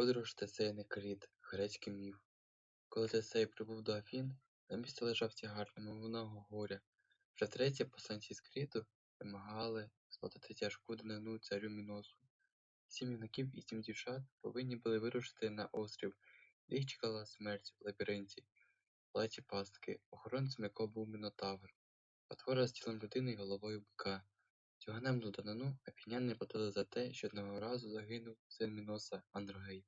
Подорож Тесея на Кріт. Грецький міф. Коли Тесей прибув до Афін, на місці лежав тягар немовного горя. Вже втретє посланці з Кріту вимагали сплатити тяжку данину царю Міносу. Сім юнаків і сім дівчат повинні були вирушити на острів, де їх чекала смерть в лабіринті, платі пастки, охоронцем якого був Мінотавр, потвора з тілом людини і головою бика. Цю ганебну данину афіняни платили за те, що одного разу загинув син Міноса Андрогей.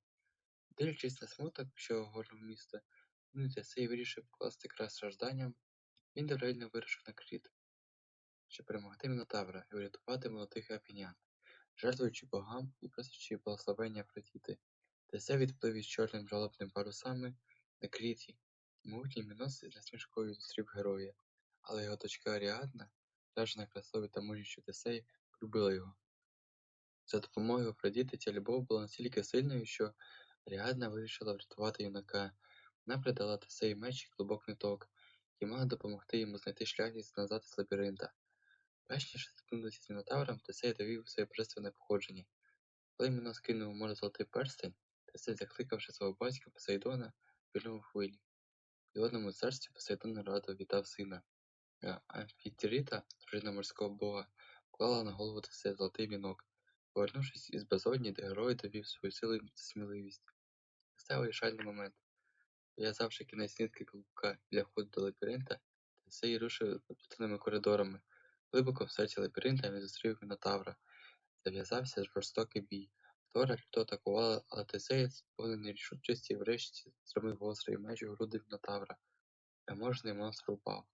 Дивлячись на смуток, що огорнув місто, юний Тесей вирішив покласти край стражданням, він добровільно вирушив на Кріт, щоб перемогти Мінотавра і врятувати молодих афінян. Жертвуючи богам і просячи благословення Афродіти, Тесей відплив із чорним жалобним парусами на Кріті. Могутній Мінос з насмішкою зустрів героя, але його дочка Аріадна, вражена красою та мужністю Тесея, полюбила його. За допомогою Афродіти ця любов була настільки сильною, що Аріадна вирішила врятувати юнака. Вона придала Тесею меч і клубок ниток, і мала допомогти йому знайти шлях назад з лабіринта. Перш ніж зіткнутися з Мінотавром, Тесей довів своє божественне походження. Коли Мінос кинув у море золотий перстень, Тесей, закликавши свого батька Посейдона, вильнув у хвилі. В підводному царстві Посейдон радо вітав сина. Амфітріта, дружина морського бога, поклала на голову Тесея золотий вінок. Повернувшись із безодні, де герой довів свою силу та сміливість. Настав вирішальний момент. Пов'язавши кінець нитки клубка для входу до лабіринта, Тесей рушив заплутаними коридорами. Глибоко в серці лабіринта він зустрів Мінотавра. Зав'язався жорстокий бій. Твора люто атакувала, але Тесей, сповнений рішучості, врешті зробив гострий меч у груди Мінотавра. Переможний монстр упав.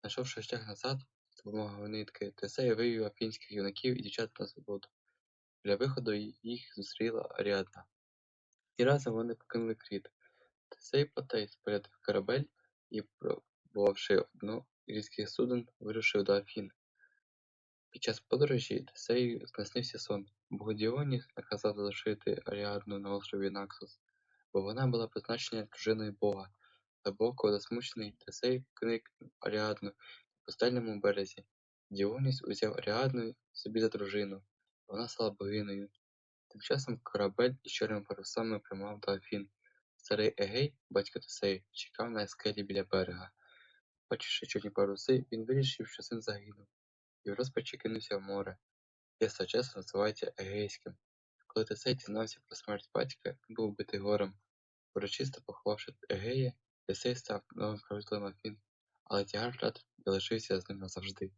Знайшовши шлях назад, з допомогою нитки, Тесей вивів афінських юнаків і дівчат на свободу. Біля виходу їх зустріла Аріадна. І разом вони покинули Кріт. Тесей Потей спорядив корабель і, пробувавши одну різких суден, вирушив до Афін. Під час подорожі Тесею наснився сон. Бог Діоніс наказав залишити Аріадну на острові Наксос, бо вона була призначена дружиною Бога. Глибоко засмучений Тесей кликнув Аріадну на пустельному березі. Діоніс узяв Аріадну собі за дружину, вона стала богинею. Тим часом корабель із чорними парусами прямував до Афін. Старий Егей, батько Тесея, чекав на скелі біля берега. Бачивши чорні паруси, він вирішив, що син загинув, і в розпачі кинувся в море, з часу називається Егейським. Коли Тесей дізнався про смерть батька, він був убитий горем. Урочисто поховавши Егея, Тесей став новим правителем Афін, але тягар втрат залишився з ним назавжди.